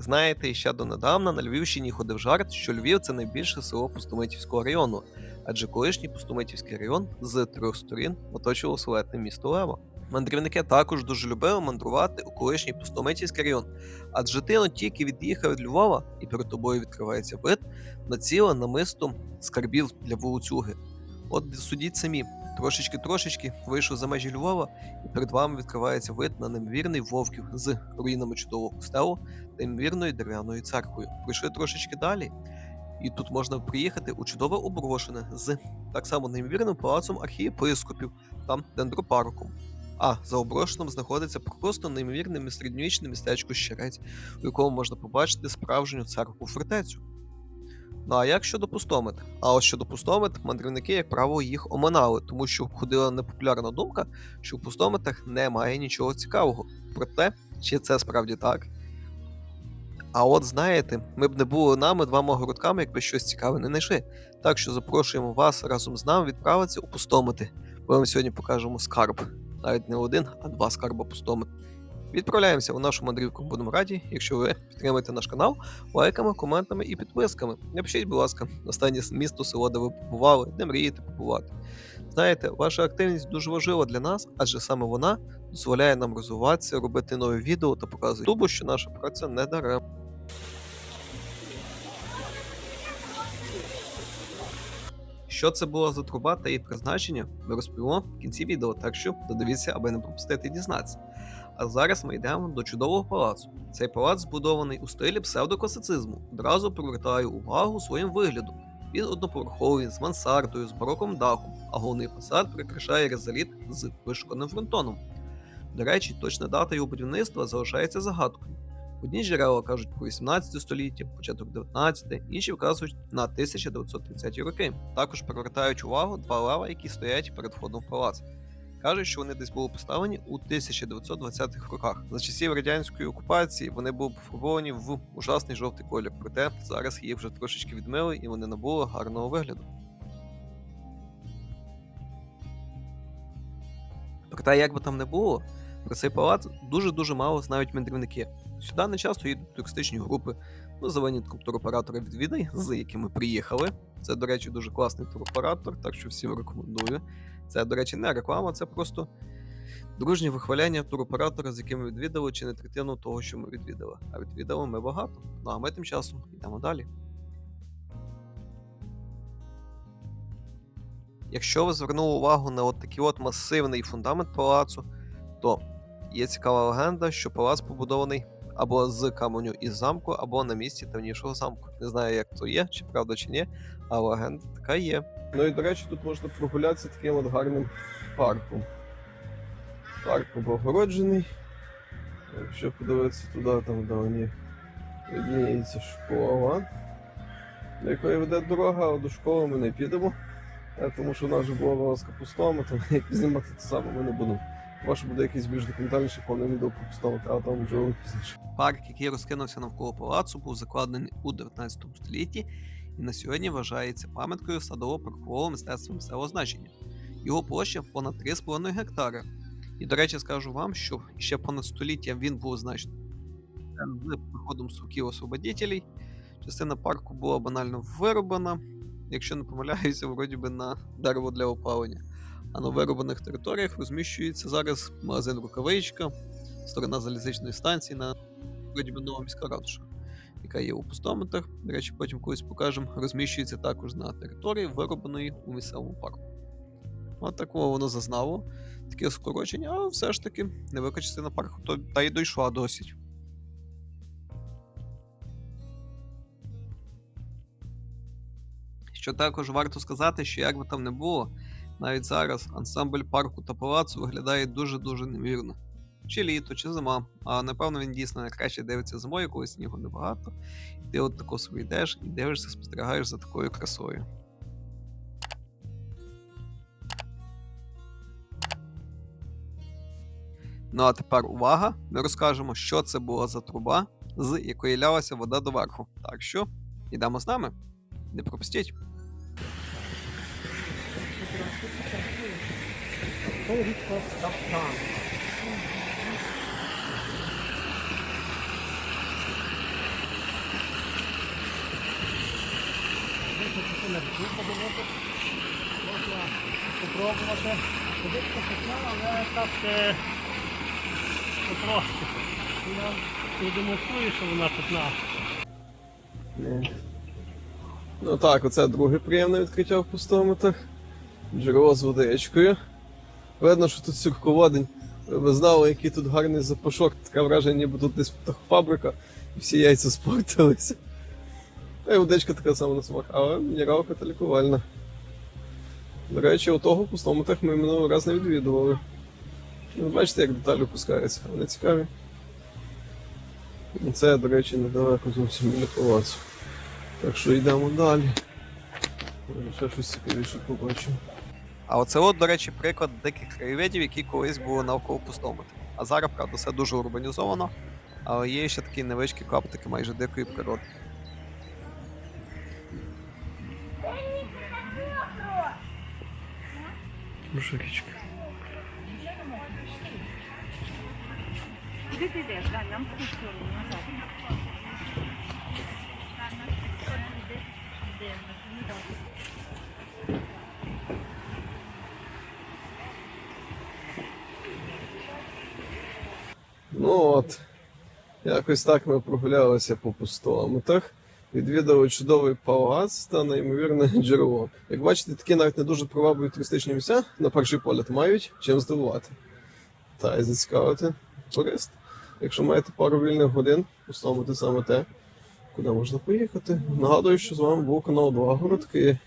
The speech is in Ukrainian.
Знаєте, ще донедавна на Львівщині ходив жарт, що Львів це найбільше село Пустомитівського району, адже колишній Пустомитівський район з трьох сторін оточував славетне місто Лева. Мандрівники також дуже любили мандрувати у колишній Пустомитівський район, адже ти он тільки від'їхав від Львова, і перед тобою відкривається вид на ціле намисто скарбів для вулицюги. От судіть самі, трошечки-трошечки вийшов за межі Львова, перед вами відкривається вид на неймовірний вовків з руїнами чудового костелу та ймовірною дерев'яною церквою. Прийшли трошечки далі, і тут можна приїхати у чудове оброшене з так само неймовірним палацом архієпископів та дендропарком. А за оброшеним знаходиться просто неймовірне середньовічне містечко Щерець, у якому можна побачити справжню церкву фортецю. Ну а як щодо пустомет? А от щодо пустомет, мандрівники, як правило, їх оминали, тому що ходила непопулярна думка, що в пустометах немає нічого цікавого. Проте, чи це справді так? А от знаєте, ми б не були нами двома городками, якби щось цікаве не знайшли. Так що запрошуємо вас разом з нами відправитися у пустомети. Ми вам сьогодні покажемо скарб. Навіть не один, а два скарба пустомет. Відправляємося у нашу мандрівку. Будемо раді, якщо ви підтримуєте наш канал лайками, коментами і підписками. Напишіть, будь ласка, останнє місто, село, де ви побували, де мрієте побувати. Знаєте, ваша активність дуже важлива для нас, адже саме вона дозволяє нам розвиватися, робити нові відео та показує що наша праця не даремна. Що це було за труба та її призначення, ми розповімо в кінці відео, так що додивіться, аби не пропустити дізнатися. А зараз ми йдемо до чудового палацу. Цей палац збудований у стилі псевдокласицизму, одразу привертає увагу своїм виглядом. Він одноповерховий з мансардою, з бароком дахом, а головний фасад прикрашає резоліт з вишуканим фронтоном. До речі, точна дата його будівництва залишається загадкою. Одні джерела кажуть про 18 століття, початок 19, інші вказують на 1930 роки. Також привертають увагу два лева, які стоять перед входом в палац. Кажуть, що вони десь були поставлені у 1920-х роках. За часів радянської окупації вони були пофарбовані в ужасний жовтий колір, проте зараз їх вже трошечки відмили і вони набули гарного вигляду. Проте, як би там не було, про цей палац дуже-дуже мало знають мандрівники. Сюди не часто їдуть туристичні групи, ну за винятком туроператора від з якими приїхали. Це, до речі, дуже класний туроператор, так що всім рекомендую. Це, до речі, не реклама, це просто дружнє вихваляння туроператора, з яким ми відвідали, чи не третину того, що ми відвідали. А відвідали ми багато. Ну а ми тим часом йдемо далі. Якщо ви звернули увагу на от такий от масивний фундамент палацу, то є цікава легенда, що палац побудований або з каменю із замку, або на місці давнішого замку. Не знаю, як то є, чи правда, чи ні, а легенда така є. Ну і до речі, тут можна прогулятися таким от гарним парком. Парк облагороджений. Якщо подивитися туди, там вдалині видніється школа, до якої веде дорога, а до школи ми не підемо. Е, Тому що вона вже була вилазка пустому, то знімати те саме ми не будемо. Ваше буде якийсь більш документальніший повне відео про а там вже пізніше. Парк, який розкинувся навколо палацу, був закладений у 19 столітті і на сьогодні вважається пам'яткою садово-паркового мистецтва місцевого значення. Його площа понад 3,5 гектари. І, до речі, скажу вам, що ще понад століття він був значно з приходом суків освободітелей. Частина парку була банально вироблена, якщо не помиляюся, вроді би на дерево для опалення. А на вироблених територіях розміщується зараз магазин Рукавичка, сторона залізничної станції на вроді би нова міська ратуша, яка є у пустометах. До речі, потім колись покажемо, розміщується також на території, виробленої у місцевому парку. От такого воно зазнало, таке скорочення, але все ж таки невелика частина парку то, та й дійшла досить. Що також варто сказати, що як би там не було, навіть зараз ансамбль парку та палацу виглядає дуже-дуже невірно. Чи літо, чи зима, а напевно він дійсно найкраще дивиться зимою, коли снігу небагато. І ти от тако собі йдеш і дивишся, спостерігаєш за такою красою. Ну а тепер увага! Ми розкажемо, що це була за труба, з якої лялася вода доверху. Так що, йдемо з нами. Не пропустіть. Рідко каптан. Можна спробувати. Ходитка почала, але так е, потрошки. Я продемонструю, що вона питна. Ну так, оце друге приємне відкриття в пустометах. Джерело з водичкою. Видно, що тут сюрководень. Ви знали, який тут гарний запашок. Таке враження, ніби тут десь птахофабрика і всі яйця спортилися. Та й водичка така сама на смак, але мінералка та лікувальна. До речі, отого в пустометах ми минулий раз не відвідували. Ну, бачите, як деталі опускаються, вони цікаві. І Це, до речі, недалеко зовсім біля палацу. Так що йдемо далі. Ще щось цікавіше побачимо. А оце от, до речі, приклад диких краєвидів, які колись були навколо пустометра. А зараз, правда, все дуже урбанізовано, але є ще такі невеличкі клаптики майже дикої природи. Мужичка. Куди ти йдеш? Дань, нам в ту сторону назад. Ну от, якось так ми прогулялися по пустометах. Відвідали чудовий палац та неймовірне джерело. Як бачите, такі навіть не дуже привабливі туристичні місця на перший погляд мають чим здивувати. Та й зацікавити турист. Якщо маєте пару вільних годин, пустомити саме те, куди можна поїхати. Нагадую, що з вами був канал Два Городки.